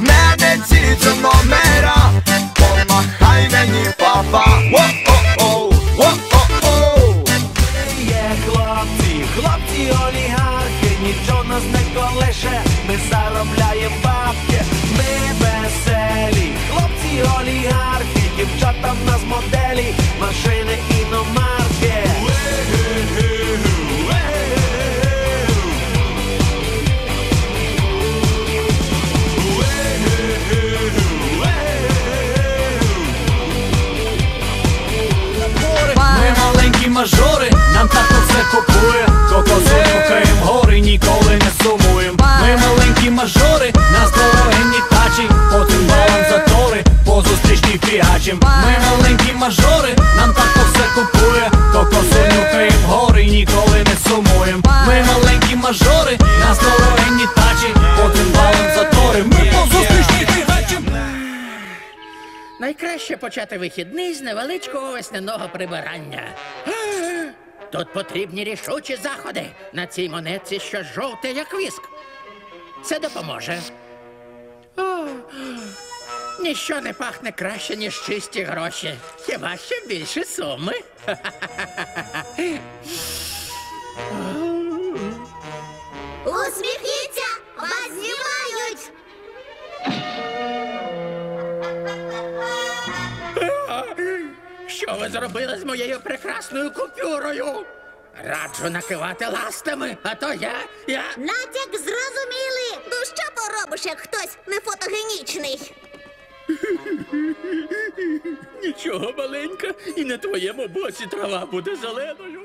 не летіть до номера, помахай мені папа. О-о-о, о-о-о. Є хлопці, хлопці олігархи, нічого нас не колише, ми заробляємо бабки, ми веселі, хлопці олігархи, дівчата в нас моделі, мажори, нам тато все купує, кокосу нюхаєм гори, ніколи не сумуєм. Ми маленькі мажори, нас дорогені тачі, по цим балам затори, по зустрічній фігачим. Ми маленькі мажори, нам тато все купує, кокосу нюхаєм гори, ніколи не сумуєм. Ми маленькі мажори, нас дорогені тачі, по цим балам затори, ми по зустрічній фігачим. Найкраще почати вихідний з невеличкого весняного прибирання. Тут потрібні рішучі заходи. На цій монетці щось жовте, як віск. Це допоможе. О, ніщо не пахне краще, ніж чисті гроші. Хіба ще більше суми. Що ви зробили з моєю прекрасною купюрою? Раджу накивати ластами, а то я. я. Натяк зрозуміли! Ну що поробиш, як хтось не фотогенічний? Нічого маленька, і на твоєму боці трава буде зеленою.